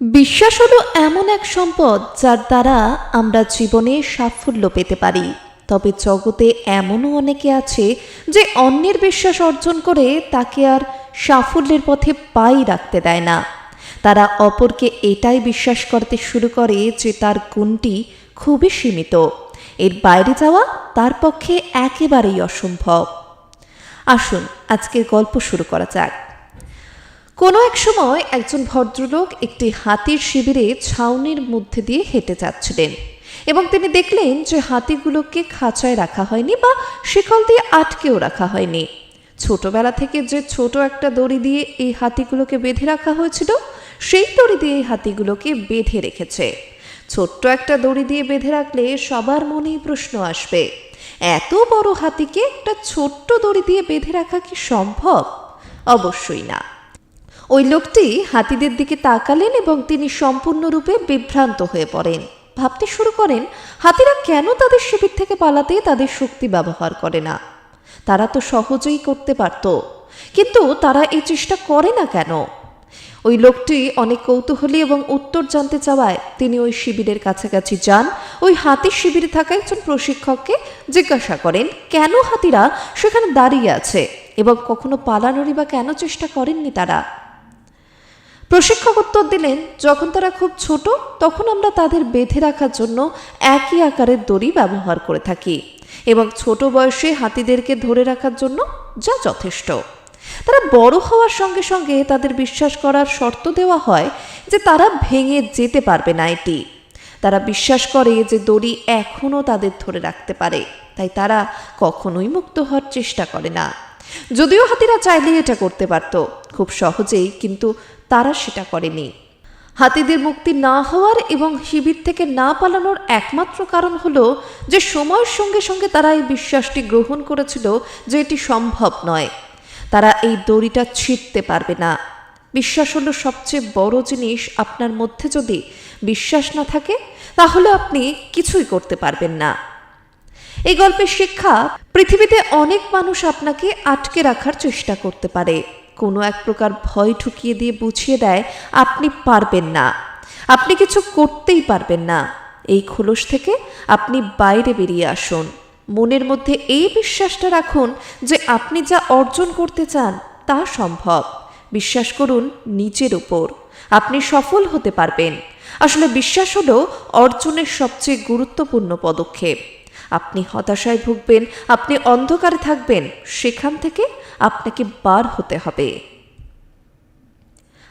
বিশ্বাস হলো এমন এক সম্পদ যার দ্বারা আমরা জীবনে সাফল্য পেতে পারি। তবে জগতে এমনও অনেকে আছে যে অন্যের বিশ্বাস অর্জন করে তাকে আর সাফল্যের পথে পাই রাখতে দেয় না। তারা অপরকে এটাই বিশ্বাস করতে শুরু করে যে তার গুণটি খুবই সীমিত। এর বাইরে যাওয়া তার পক্ষে একেবারেই অসম্ভব। আসুন, আজকের গল্প শুরু করা যাক। কোনো এক সময় একজন ভদ্রলোক একটি হাতির শিবিরে ছাউনির মধ্যে দিয়ে হেঁটে যাচ্ছিলেন এবং তিনি দেখলেন যে হাতিগুলোকে খাঁচায় রাখা হয়নি বা শিকল দিয়ে আটকেও রাখা হয়নি। ছোটবেলা থেকে যে ছোট একটা দড়ি দিয়ে এই হাতিগুলোকে বেঁধে রাখা হয়েছিল, সেই দড়ি দিয়ে এই হাতিগুলোকে বেঁধে রেখেছে। ছোট্ট একটা দড়ি দিয়ে বেঁধে রাখলে সবার মনেই প্রশ্ন আসবে, এত বড় হাতিকে একটা ছোট্ট দড়ি দিয়ে বেঁধে রাখা কি সম্ভব? অবশ্যই না। ওই লোকটি হাতিদের দিকে তাকালেন এবং তিনি সম্পূর্ণরূপে বিভ্রান্ত হয়ে পড়েন। ভাবতে শুরু করেন, হাতিরা কেন তাদের শিবির থেকে পালাতে তাদের শক্তি ব্যবহার করে না? তারা তো সহজেই করতে পারত, কিন্তু তারা এই চেষ্টা করে না কেন? ওই লোকটি অনেক কৌতূহলী এবং উত্তর জানতে চাওয়ায় তিনি ওই শিবিরের কাছাকাছি যান। ওই হাতির শিবিরে থাকা একজন প্রশিক্ষককে জিজ্ঞাসা করেন, কেন হাতিরা সেখানে দাঁড়িয়ে আছে এবং কখনো পালানোরই বা কেন চেষ্টা করেননি তারা? প্রশিক্ষক উত্তর দিলেন, যখন তারা খুব ছোট, তখন আমরা তাদের বেঁধে রাখার জন্য একই আকারের দড়ি ব্যবহার করে থাকি এবং ছোট বয়সে হাতিদেরকে ধরে রাখার জন্য যা যথেষ্ট। তারা বড় হওয়ার সঙ্গে সঙ্গে তাদের বিশ্বাস করার শর্ত দেওয়া হয় যে তারা ভেঙে যেতে পারবে না এটি। তারা বিশ্বাস করে যে দড়ি এখনও তাদের ধরে রাখতে পারে, তাই তারা কখনোই মুক্ত হওয়ার চেষ্টা করে না। যদিও হাতিরা চাইলে এটা করতে পারত, খুব সহজেই, কিন্তু তারা সেটা করেনি। হাতিদের মুক্তি না হওয়ার এবং শিবির থেকে না পালানোর একমাত্র কারণ হলো যে সময়ের সঙ্গে সঙ্গে তারা এই বিশ্বাসটি গ্রহণ করেছিল যে এটি সম্ভব নয়। তারা এই দড়িটা ছিঁড়তে পারবে না। বিশ্বাস হলো সবচেয়ে বড় জিনিস আপনার মধ্যে যদি বিশ্বাস না থাকে, তাহলে আপনি কিছুই করতে পারবেন না। এই গল্পের শিক্ষা পৃথিবীতে অনেক মানুষ আপনাকে আটকে রাখার চেষ্টা করতে পারে। কোনো এক প্রকার ভয় ঠুকিয়ে দিয়ে বুঝিয়ে দেয়, আপনি পারবেন না। আপনি কিছু করতেই পারবেন না। এই খোলস থেকে আপনি বাইরে বেরিয়ে আসুন। মনের মধ্যে এই বিশ্বাসটা রাখুন যে আপনি যা অর্জন করতে চান তা সম্ভব। বিশ্বাস করুন নিজের উপর। আপনি সফল হতে পারবেন। আসলে বিশ্বাস হলো অর্জনের সবচেয়ে গুরুত্বপূর্ণ পদক্ষেপ। আপনি হতাশায় ভুগবেন, আপনি অন্ধকারে থাকবেন, সেখান থেকে আপনাকে বার হতে হবে।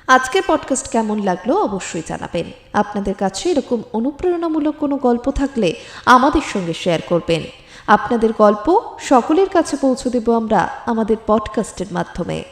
আজকের পডকাস্ট কেমন লাগল অবশ্যই জানাবেন। আপনাদের কাছে এরকম অনুপ্রেরণামূলক কোনো গল্প থাকলে আমাদের সঙ্গে শেয়ার করবেন। আপনাদের গল্প সকলের কাছে পৌঁছে দেব আমরা আমাদের পডকাস্টের মাধ্যমে।